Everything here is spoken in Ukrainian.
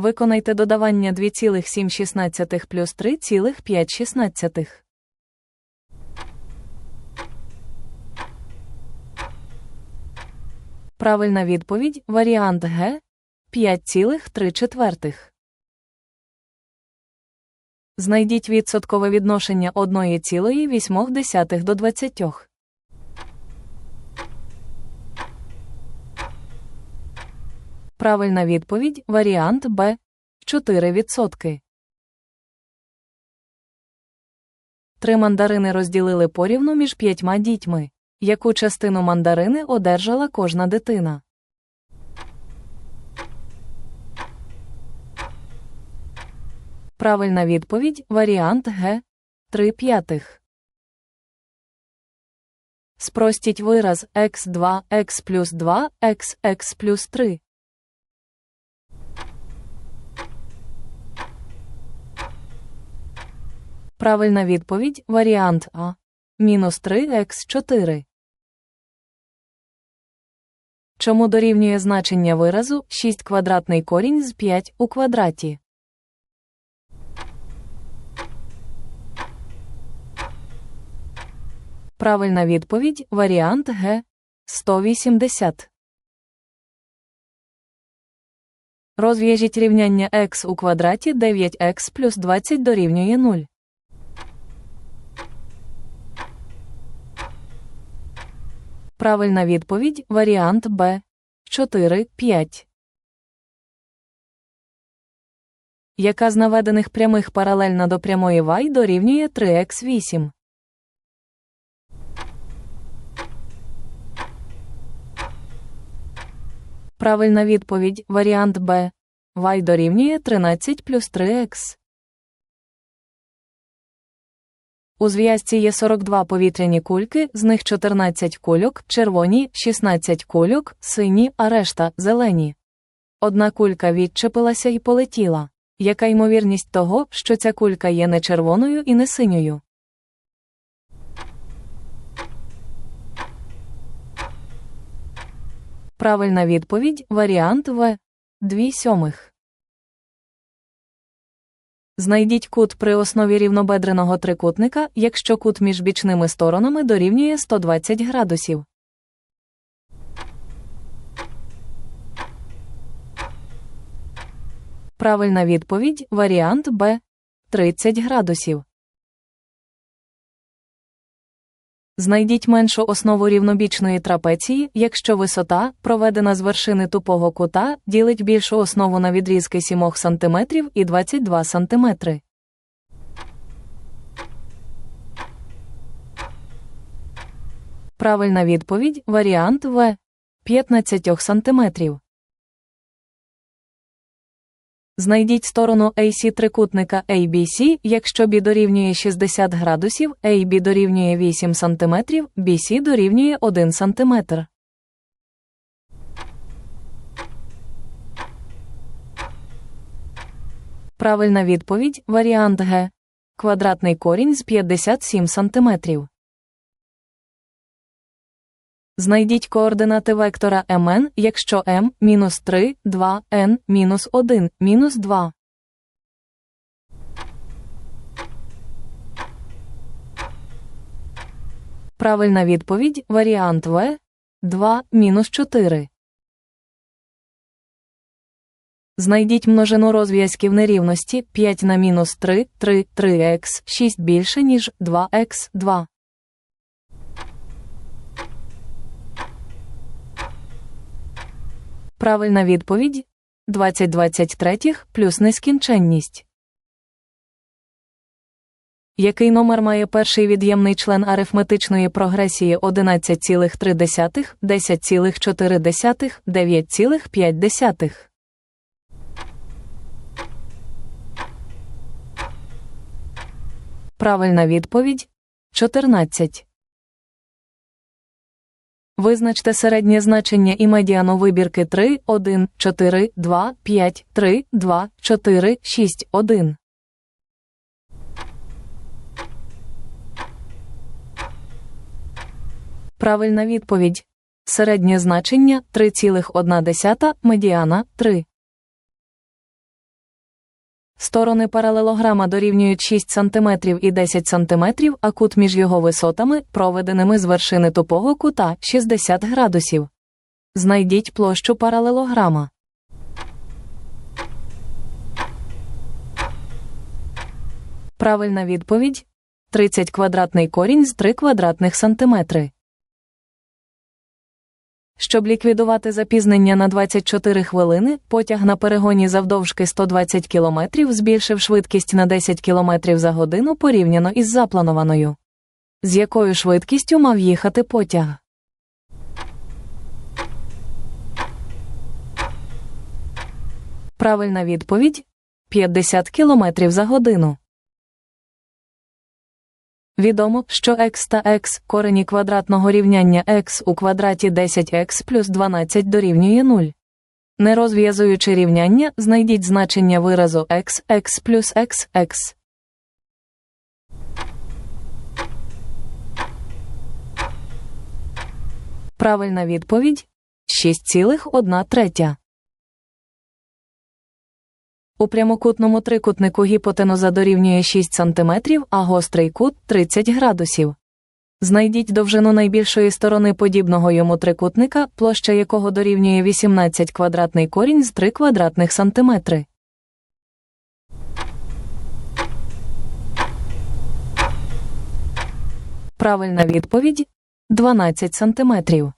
Виконайте додавання 2,7 плюс 3,5 Правильна відповідь варіант Г 5,3 четвертих. Знайдіть відсоткове відношення 1,8 до 20. Правильна відповідь варіант Б 4%. Три мандарини розділили порівну між п'ятьма дітьми. Яку частину мандарини одержала кожна дитина? Правильна відповідь варіант Г 3 п'ятих. Спростіть вираз x2 x плюс 2 x x плюс 3. Правильна відповідь варіант А. Мінус 3х4. Чому дорівнює значення виразу 6 квадратний корінь з 5 у квадраті? Правильна відповідь варіант Г 180. Розв'яжіть рівняння х у квадраті 9х плюс 20 дорівнює 0. Правильна відповідь варіант Б 4 5. Яка з наведених прямих паралельна до прямої y дорівнює 3х8? Правильна відповідь варіант Б. y дорівнює 13 плюс 3х. У зв'язці є 42 повітряні кульки, з них 14 кульок, червоні, 16 кульок, сині, а решта зелені. Одна кулька відчепилася і полетіла. Яка ймовірність того, що ця кулька є не червоною і не синьою? Правильна відповідь варіант В. 2 сьомих. Знайдіть кут при основі рівнобедреного трикутника, якщо кут між бічними сторонами дорівнює 120 градусів. Правильна відповідь варіант Б 30 градусів. Знайдіть меншу основу рівнобічної трапеції, якщо висота, проведена з вершини тупого кута, ділить більшу основу на відрізки 7 см і 22 см. Правильна відповідь варіант В 15 см. Знайдіть сторону AC трикутника ABC, якщо B дорівнює 60 градусів, AB дорівнює 8 см, BC дорівнює 1 см. Правильна відповідь варіант Г. Квадратний корінь з 57 см. Знайдіть координати вектора mn, якщо m мінус 3, 2, n мінус 1, мінус 2. Правильна відповідь варіант В 2 мінус 4. Знайдіть множину розв'язків нерівності 5 на мінус 3, 3, 3х, 6 більше, ніж 2х, Правильна відповідь 20 23 плюс нескінченність. Який номер має перший від'ємний член арифметичної прогресії 11,3, 10,4, 9,5? Правильна відповідь 14. Визначте середнє значення і медіану вибірки 3, 1, 4, 2, 5, 3, 2, 4, 6, 1. Правильна відповідь. Середнє значення 3,1, медіана 3. Сторони паралелограма дорівнюють 6 см і 10 см, а кут між його висотами, проведеними з вершини тупого кута 60 градусів. Знайдіть площу паралелограма. Правильна відповідь 30 квадратний корінь з 3 квадратних сантиметри. Щоб ліквідувати запізнення на 24 хвилини, потяг на перегоні завдовжки 120 км збільшив швидкість на 10 км за годину порівняно із запланованою. З якою швидкістю мав їхати потяг? Правильна відповідь 50 км за годину. Відомо, що x та x корені квадратного рівняння x у квадраті 10x плюс 12 дорівнює 0. Не розв'язуючи рівняння, знайдіть значення виразу x, x плюс x, x. Правильна відповідь 6,1 третя. У прямокутному трикутнику гіпотенуза дорівнює 6 см, а гострий кут 30 градусів. Знайдіть довжину найбільшої сторони подібного йому трикутника, площа якого дорівнює 18 квадратний корінь з 3 квадратних сантиметри. Правильна відповідь 12 сантиметрів.